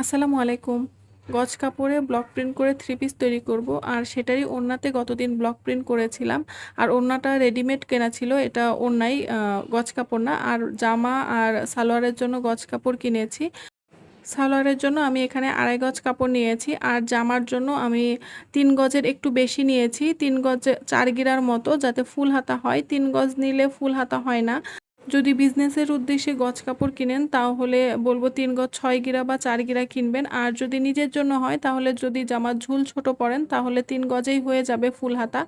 আসসালামু আলাইকুম। গজ কাপড়ে ব্লক প্রিন্ট করে থ্রি পিস তৈরি করব। আর সেটারই ওড়নাতে গতদিন ব্লক প্রিন্ট করেছিলাম। আর ওড়নাটা রেডিমেড কেনা ছিল। এটা ওড়নাই গজ কাপড় না। আর জামা আর সালোয়ারের জন্য গজ কাপড় কিনেছি। সালোয়ারের জন্য আমি এখানে আড়াই গজ কাপড় নিয়েছি। আর জামার জন্য আমি তিন গজের একটু বেশি নিয়েছি। তিন গজে চার গিরার মতো যাতে ফুল হাতা হয়। তিন গজ নিলে ফুল হাতা হয় না। যদি বিজনেসের উদ্দেশ্যে গজ কাপড় কিনেন, তাহলে বলব তিন গজ, ছয় গিরা বা চার গিরা কিনবেন। আর যদি নিজের জন্য হয়, তাহলে যদি জামার ঝুল ছোট পড়েন, তাহলে তিন গজেই হয়ে যাবে ফুল হাতা।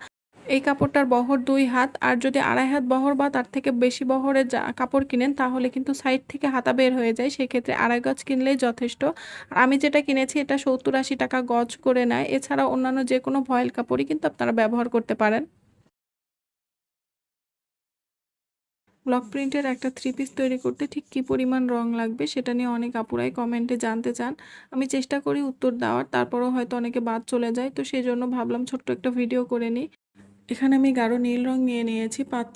এই কাপড়টার বহর দুই হাত। আর যদি আড়াই হাত বহর বা তার থেকে বেশি বহরের কাপড় কিনেন, তাহলে কিন্তু সাইড থেকে হাতা বের হয়ে যায়। সেক্ষেত্রে আড়াই গজ কিনলেই যথেষ্ট। আর আমি যেটা কিনেছি, এটা সত্তর আশি টাকা গজ করে নেয়। এছাড়া অন্যান্য যে কোনো ভয়েল কাপড়ই কিন্তু আপনারা ব্যবহার করতে পারেন। ব্লক প্রিন্টের একটা থ্রি পিস তৈরি করতে ঠিক কী পরিমাণ রং লাগবে সেটা নিয়ে অনেক আপুরাই কমেন্টে জানতে চান। আমি চেষ্টা করি উত্তর দেওয়ার, তারপরেও হয়তো অনেকে বাদ চলে যায়, তো সেই জন্য ভাবলাম ছোট্ট একটা ভিডিও করে নিই। এখানে আমি গাঢ় নীল রং নিয়ে নিয়েছি, পাঁচ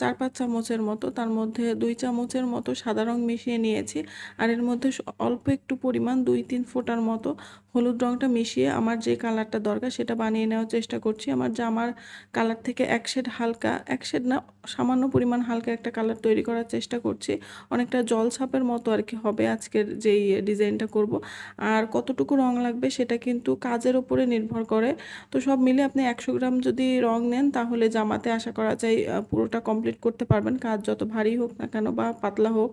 চার পাঁচ চামচের মতো, তার মধ্যে দুই চামচের মতো সাদা রং মিশিয়ে নিয়েছি, আর এর মধ্যে অল্প একটু পরিমাণ দুই তিন ফোঁটার মতো হলুদ রংটা মিশিয়ে আমার যে কালারটা দরকার সেটা বানিয়ে নেওয়ার চেষ্টা করছি। আমার জামার কালার থেকে এক শেড হালকা, এক শেড না, সামান্য পরিমাণ হালকা একটা কালার তৈরি করার চেষ্টা করছি। অনেকটা জল ছাপের মতো আর কি হবে আজকের যেই ডিজাইনটা করব। আর কতটুকু রং লাগবে সেটা কিন্তু কাজের উপরে নির্ভর করে। তো সব মিলে আপনি একশো গ্রাম যদি রং নেন তাহলে জামাতে আশা করা যায় পুরোটা কমপ্লিট করতে পারবেন। কাজ যত ভারী হোক না কেন বা পাতলা হোক,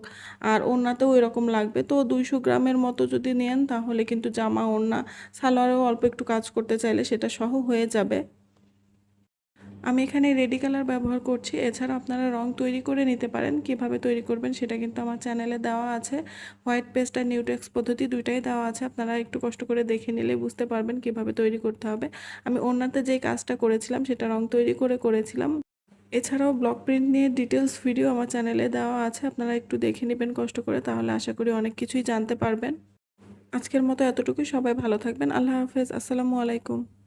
আর ওড়নাতেও এরকম লাগবে। তো দুইশো গ্রামের মতো যদি নেন তাহলে কিন্তু জামা, ওড়না সালোয়ারেও অল্প একটু কাজ করতে চাইলে সেটা সহ হয়ে যাবে। আমি এখানে রেডি কালার ব্যবহার করছি। এছাড়া আপনারা রং তৈরি করে নিতে পারেন। কীভাবে তৈরি করবেন সেটা কিন্তু আমার চ্যানেলে দেওয়া আছে। হোয়াইট পেস্ট আর নিউটেক্স পদ্ধতি দুইটাই দেওয়া আছে। আপনারা একটু কষ্ট করে দেখে নিলে বুঝতে পারবেন কীভাবে তৈরি করতে হবে। আমি ওড়নাতে যে কাজটা করেছিলাম সেটা রং তৈরি করে করেছিলাম। এছাড়াও ব্লক প্রিন্ট নিয়ে ডিটেলস ভিডিও আমার চ্যানেলে দেওয়া আছে। আপনারা একটু দেখে নেবেন কষ্ট করে। তাহলে আশা করি অনেক কিছুই জানতে পারবেন। আজকের মতো এতটুকুই। সবাই ভালো থাকবেন। আল্লাহ হাফেজ। আসসালামু আলাইকুম।